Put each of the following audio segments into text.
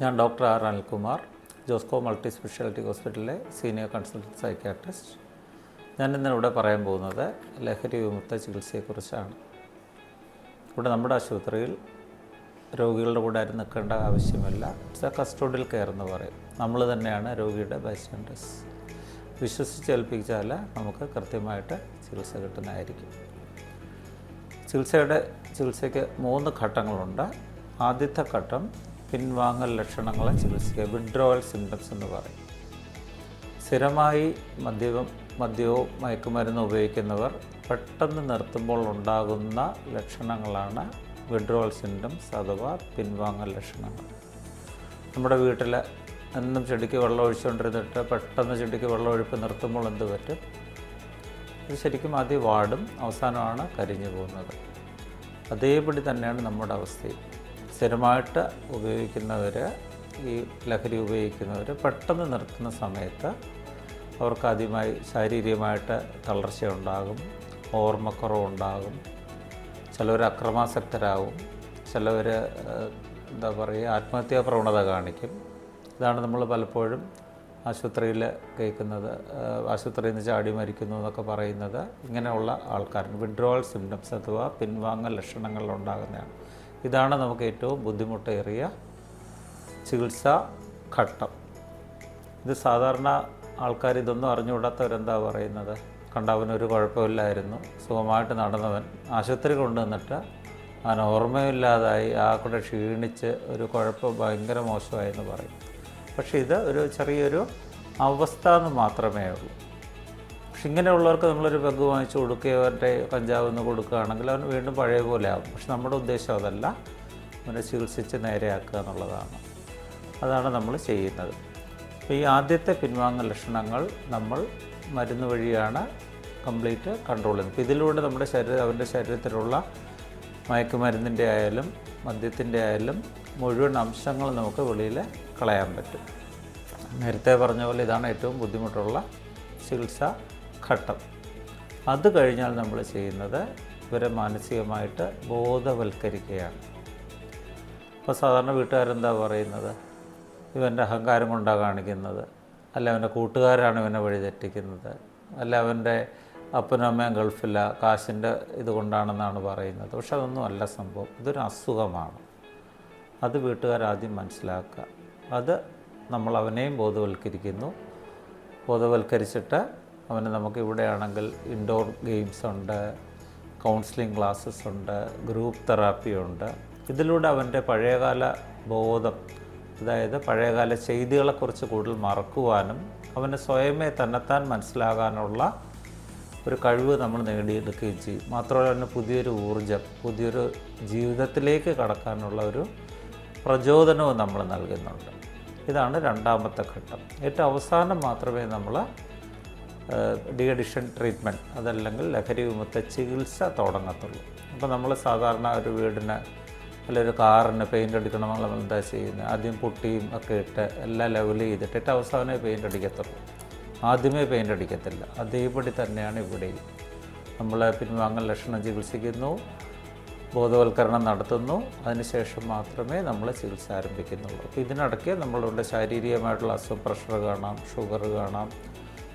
ഞാൻ doctor R Anilkumar Josco multi speciality ഹോസ്പിറ്റലിലെ senior consultant psychiatrist. ഞാൻ ഇന്നിവിടെ പറയാൻ പോകുന്നത് ലഹരി വിമുക്ത ചികിത്സയെക്കുറിച്ചാണ്. ഇവിടെ നമ്മുടെ ആശുപത്രിയിൽ രോഗികളുടെ കൂടെ ആരും നിൽക്കേണ്ട ആവശ്യമില്ല. ഇറ്റ്സ് എ കസ്റ്റോഡിയൽ കെയർ എന്ന് പറയും. നമ്മൾ തന്നെയാണ് രോഗിയുടെ ബൈസ്റ്റാൻഡേഴ്സ് വിശ്വസിച്ച് ഏൽപ്പിച്ചാൽ നമുക്ക് കൃത്യമായിട്ട് ചികിത്സ കിട്ടുന്നതായിരിക്കും. ചികിത്സയുടെ ചികിത്സയ്ക്ക് മൂന്ന് ഘട്ടങ്ങളുണ്ട്. ആദ്യത്തെ ഘട്ടം പിൻവാങ്ങൽ ലക്ഷണങ്ങളെ ചികിത്സിക്കുക. വിഡ്രോവൽ സിംറ്റംസ് എന്ന് പറയും. സ്ഥിരമായി മദ്യവും മദ്യവും മയക്കുമരുന്ന് ഉപയോഗിക്കുന്നവർ പെട്ടെന്ന് നിർത്തുമ്പോൾ ഉണ്ടാകുന്ന ലക്ഷണങ്ങളാണ് വിഡ്രോവൽ സിംറ്റംസ് അഥവാ പിൻവാങ്ങൽ ലക്ഷണങ്ങൾ. നമ്മുടെ വീട്ടിൽ എന്നും ചെടിക്ക് വെള്ളം ഒഴിച്ചുകൊണ്ടിരുന്നിട്ട് പെട്ടെന്ന് ചെടിക്ക് വെള്ളം ഒഴിപ്പ് നിർത്തുമ്പോൾ എന്ത് പറ്റും? ഇത് ശരിക്കും ആദ്യം വാടും അവസാനമാണ് കരിഞ്ഞു പോകുന്നത്. അതേപടി തന്നെയാണ് നമ്മുടെ അവസ്ഥയും. സ്ഥിരമായിട്ട് ഉപയോഗിക്കുന്നവർ ഈ ലഹരി ഉപയോഗിക്കുന്നവർ പെട്ടെന്ന് നിർത്തുന്ന സമയത്ത് അവർക്ക് ആദ്യമായി ശാരീരികമായിട്ട് തളർച്ചയുണ്ടാകും ഓർമ്മക്കുറവുണ്ടാകും ചിലവർ അക്രമാസക്തരാകും ചിലവർ എന്താ പറയുക ആത്മഹത്യാ പ്രവണത കാണിക്കും. ഇതാണ് നമ്മൾ പലപ്പോഴും ആശുപത്രിയിൽ കേൾക്കുന്നത് ആശുപത്രിയിൽ നിന്ന് ചാടി മരിക്കുന്നു എന്നൊക്കെ പറയുന്നത് ഇങ്ങനെയുള്ള ആൾക്കാർ വിഡ്രോവൽ സിംറ്റംസ് അഥവാ പിൻവാങ്ങൽ ലക്ഷണങ്ങൾ ഉണ്ടാകുന്നതാണ് ഇതാണ് നമുക്ക് ഏറ്റവും ബുദ്ധിമുട്ടേറിയ ചികിത്സാ ഘട്ടം. ഇത് സാധാരണ ആൾക്കാർ ഇതൊന്നും അറിഞ്ഞുകൂടാത്തവരെന്താ പറയുന്നത്? കണ്ടവനൊരു കുഴപ്പമില്ലായിരുന്നു. സുഖമായിട്ട് നടന്നവൻ ആശുപത്രി കൊണ്ടുവന്നിട്ട് അവൻ ഓർമ്മയില്ലാതായി ആ കൂടെ ക്ഷീണിച്ച് ഒരു കുഴപ്പം ഭയങ്കര മോശമായി എന്ന് പറയും. പക്ഷേ ഇത് ഒരു ചെറിയൊരു അവസ്ഥ എന്ന് മാത്രമേ ഉള്ളൂ. പക്ഷെ ഇങ്ങനെയുള്ളവർക്ക് നമ്മളൊരു പെഗ് വാങ്ങിച്ച് കൊടുക്കുകയോ അവരുടെ കഞ്ചാവ് ഒന്ന് കൊടുക്കുകയാണെങ്കിൽ അവൻ വീണ്ടും പഴയ പോലെ ആകും പക്ഷെ നമ്മുടെ ഉദ്ദേശം അതല്ല. അവനെ ചികിത്സിച്ച് നേരെയാക്കുക എന്നുള്ളതാണ്. അതാണ് നമ്മൾ ചെയ്യുന്നത്. അപ്പോൾ ഈ ആദ്യത്തെ പിൻവാങ്ങൽ ലക്ഷണങ്ങൾ നമ്മൾ മരുന്ന് വഴിയാണ് കംപ്ലീറ്റ് കൺട്രോൾ ചെയ്യുന്നത്. അപ്പോൾ ഇതിലൂടെ നമ്മുടെ ശരീരം അവന്റെ ശരീരത്തിലുള്ള മയക്കുമരുന്നിന്റെ ആയാലും മദ്യത്തിന്റെ ആയാലും മുഴുവൻ അംശങ്ങൾ നമുക്ക് വെളിയിൽ കളയാൻ പറ്റും. നേരത്തെ പറഞ്ഞ പോലെ ഇതാണ് ഏറ്റവും ബുദ്ധിമുട്ടുള്ള ചികിത്സാ ഘട്ടം. അത് കഴിഞ്ഞാൽ നമ്മൾ ചെയ്യുന്നത് ഇവരെ മാനസികമായിട്ട് ബോധവൽക്കരിക്കുകയാണ്. ഇപ്പോൾ സാധാരണ വീട്ടുകാരെന്താ പറയുന്നത്? ഇവന്റെ അഹങ്കാരം കൊണ്ടാണ് കാണിക്കുന്നത്. അല്ല അവന്റെ കൂട്ടുകാരാണ് ഇവനെ വഴിതെറ്റിക്കുന്നത് അല്ല അവന്റെ അപ്പനും അമ്മയും ഗൾഫില്ല കാശിന്റെ ഇതുകൊണ്ടാണെന്നാണ് പറയുന്നത്. പക്ഷെ അതൊന്നും അല്ല സംഭവം. ഇതൊരു അസുഖമാണ്. അത് വീട്ടുകാരാദ്യം മനസ്സിലാക്കുക. അത് നമ്മൾ അവനെയും ബോധവൽക്കരിക്കുന്നു. ബോധവൽക്കരിച്ചിട്ട് അവന് നമുക്ക് ഇവിടെയാണെങ്കിൽ ഇൻഡോർ ഗെയിംസ് ഉണ്ട് കൗൺസിലിംഗ് ക്ലാസ്സസ് ഉണ്ട് ഗ്രൂപ്പ് തെറാപ്പി ഉണ്ട്. ഇതിലൂടെ അവന്റെ പഴയകാല ബോധം അതായത് പഴയകാല ചെയ്തികളെക്കുറിച്ച് കൂടുതൽ മറക്കുവാനും അവന് സ്വയമേ തന്നെത്താൻ മനസ്സിലാകാനുള്ള ഒരു കഴിവ് നമ്മൾ നേടിയെടുക്കുകയും ചെയ്യും. മാത്രമല്ല അവന് പുതിയൊരു ഊർജം പുതിയൊരു ജീവിതത്തിലേക്ക് കടക്കാനുള്ള ഒരു പ്രചോദനവും നമ്മൾ നൽകുന്നുണ്ട്. ഇതാണ് രണ്ടാമത്തെ ഘട്ടം. ഏറ്റവും അവസാനം മാത്രമേ നമ്മൾ ഡി അഡിഷൻ ട്രീറ്റ്മെന്റ് അതല്ലെങ്കിൽ ലഹരി വിമുക്ത ചികിത്സ തുടങ്ങത്തുള്ളൂ. അപ്പോൾ നമ്മൾ സാധാരണ ഒരു വീടിന് അല്ലെങ്കിൽ ഒരു കാറിന് പെയിന്റ് അടിക്കണമെങ്കിൽ നമ്മൾ എന്താ ചെയ്യുന്നത്? ആദ്യം പുട്ടിയും ഒക്കെ ഇട്ട് എല്ലാം ലെവൽ ചെയ്തിട്ട് ഇട്ട് അവസാനമേ പെയിന്റ് അടിക്കത്തുള്ളൂ. ആദ്യമേ പെയിന്റ് അടിക്കത്തില്ല. അതേപടി തന്നെയാണ് ഇവിടെയും. നമ്മൾ പിൻവാങ്ങൽ ലക്ഷണം ചികിത്സിക്കുന്നു ബോധവൽക്കരണം നടത്തുന്നു അതിനുശേഷം മാത്രമേ നമ്മൾ ചികിത്സ ആരംഭിക്കുന്നുള്ളൂ. അപ്പോൾ ഇതിനിടയ്ക്ക് നമ്മളുടെ ശാരീരികമായിട്ടുള്ള അസുഖ പ്രഷർ കാണാം ഷുഗർ കാണാം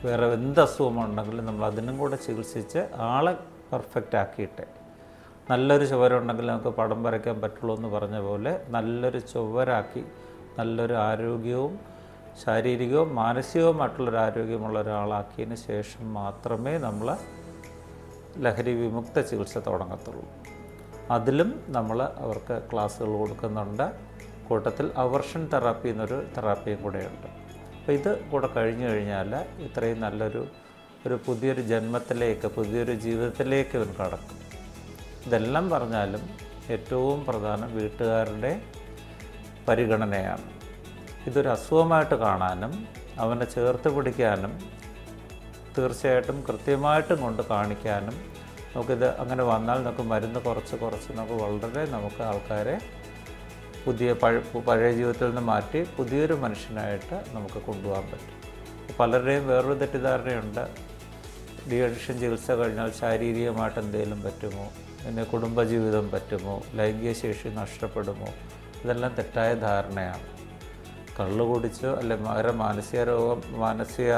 വേറെ എന്ത് അസുഖമുണ്ടെങ്കിലും നമ്മൾ അതിനും കൂടെ ചികിത്സിച്ച് ആളെ പെർഫെക്റ്റ് ആക്കിയിട്ട് നല്ലൊരു ചുവരുണ്ടെങ്കിൽ നമുക്ക് പടം വരയ്ക്കാൻ പറ്റുള്ളൂ എന്ന് പറഞ്ഞ പോലെ നല്ലൊരു ചുവരാക്കി നല്ലൊരു ആരോഗ്യവും ശാരീരികവും മാനസികവുമായിട്ടുള്ളൊരു ആരോഗ്യമുള്ള ഒരാളാക്കിയതിന് ശേഷം മാത്രമേ നമ്മൾ ലഹരി വിമുക്ത ചികിത്സ തുടങ്ങത്തുള്ളൂ. അതിലും നമ്മൾ അവർക്ക് ക്ലാസ്സുകൾ കൊടുക്കുന്നുണ്ട്. കൂട്ടത്തിൽ അവർഷൻ തെറാപ്പി എന്നൊരു തെറാപ്പിയും കൂടെയുണ്ട്. അപ്പോൾ ഇത് കൂടെ കഴിഞ്ഞു കഴിഞ്ഞാൽ ഇത്രയും നല്ലൊരു ഒരു പുതിയൊരു ജന്മത്തിലേക്ക് പുതിയൊരു ജീവിതത്തിലേക്ക് ഇവൻ കടക്കും. ഇതെല്ലാം പറഞ്ഞാലും ഏറ്റവും പ്രധാനം വീട്ടുകാരുടെ പരിഗണനയാണ്. ഇതൊരു അസുഖമായിട്ട് കാണാനും അവനെ ചേർത്ത് പിടിക്കാനും തീർച്ചയായിട്ടും കൃത്യമായിട്ടും കൊണ്ട് കാണിക്കാനും നമുക്കിത് അങ്ങനെ വന്നാൽ നമുക്ക് മരുന്ന് കുറച്ച് കുറച്ച് നമുക്ക് വളരെ നമുക്ക് ആൾക്കാരെ പുതിയ പഴ പഴയ ജീവിതത്തിൽ നിന്ന് മാറ്റി പുതിയൊരു മനുഷ്യനായിട്ട് നമുക്ക് കൊണ്ടുപോകാൻ പറ്റും. പലരുടെയും വേറൊരു തെറ്റിദ്ധാരണയുണ്ട്. ഡി അഡിക്ഷൻ ചികിത്സ കഴിഞ്ഞാൽ ശാരീരികമായിട്ട് എന്തെങ്കിലും പറ്റുമോ? പിന്നെ കുടുംബജീവിതം പറ്റുമോ? ലൈംഗിക ശേഷി നഷ്ടപ്പെടുമോ? ഇതെല്ലാം തെറ്റായ ധാരണയാണ്. കള്ളു കുടിച്ച് അല്ലെ വേറെ മാനസിക രോഗം മാനസിക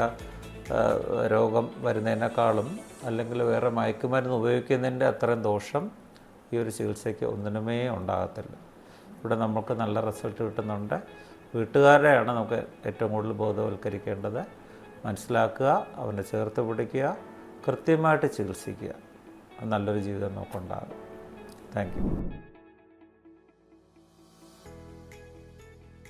രോഗം വരുന്നതിനേക്കാളും അല്ലെങ്കിൽ വേറെ മയക്കുമരുന്ന് ഉപയോഗിക്കുന്നതിന്റെ അത്രയും ദോഷം ഈ ഒരു ചികിത്സയ്ക്ക് ഒന്നിനുമേ ഉണ്ടാകത്തില്ല. ഇവിടെ നമുക്ക് നല്ല റിസൾട്ട് കിട്ടുന്നുണ്ട്. വീട്ടുകാരെയാണ് നമുക്ക് ഏറ്റവും കൂടുതൽ ബോധവൽക്കരിക്കേണ്ടത്. മനസ്സിലാക്കുക അവനെ ചേർത്ത് പിടിക്കുക കൃത്യമായിട്ട് ചികിത്സിക്കുക. നല്ലൊരു ജീവിതം നമുക്കുണ്ടാകും. Thank you